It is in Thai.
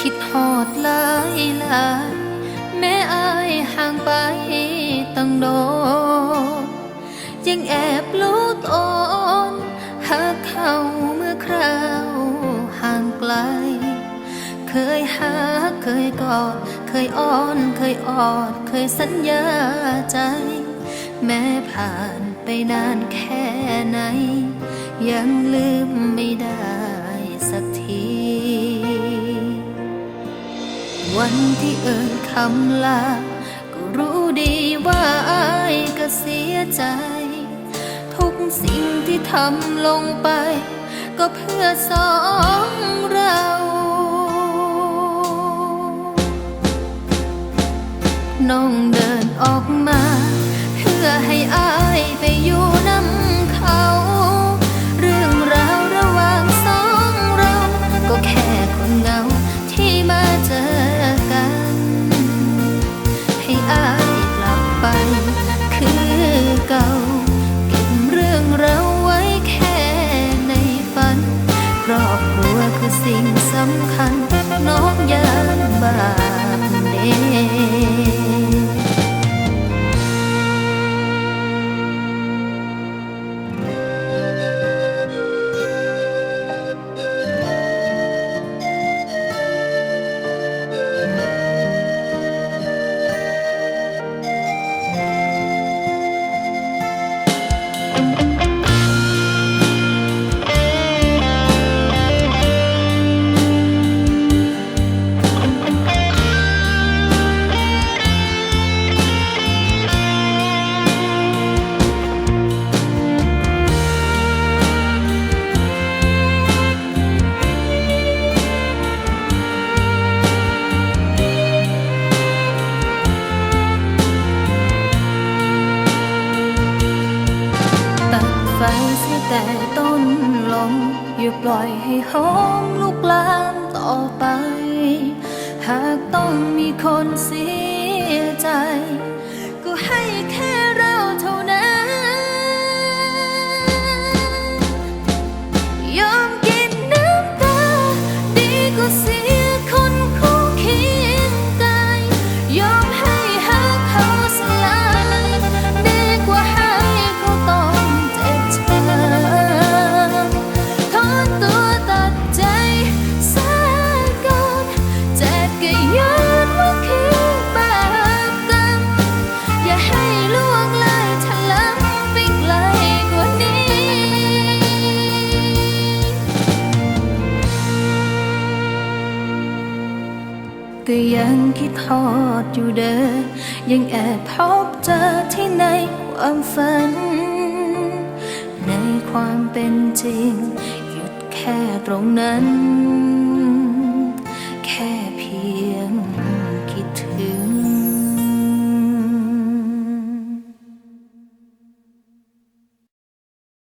คิดหอดหลายหลายแม่อายห่างไปตั้งโดนยังแอบรู้ตนหากเขาเมื่อคราวห่างไกล เคยหาเคยกอด เคยอ้อนเคยออด เคยสัญญาใจ แม้ผ่านไปนานแค่ไหน ยังลืมไม่ได้ วันที่เอ่ยคำลา ก็รู้ดีว่าอายก็เสียใจ ทุกสิ่งที่ทำลงไป ก็เพื่อสองเราน้องเดินออกมา เพื่อให้อายไปอยู่น้ำเขา ครอบครัวคือสิ่งสำคัญน้องยามบ่าย ไฟเสียแต่ต้นลมอย่าปล่อยให้หอมลุกลามต่อไป หากต้องมีคนเสียใจ ก็ให้แค่ ยังคิดทอดอยู่เด้อยังแอบพบเจอที่ในความฝัน ในความเป็นจริง หยุดแค่ตรงนั้น แค่เพียง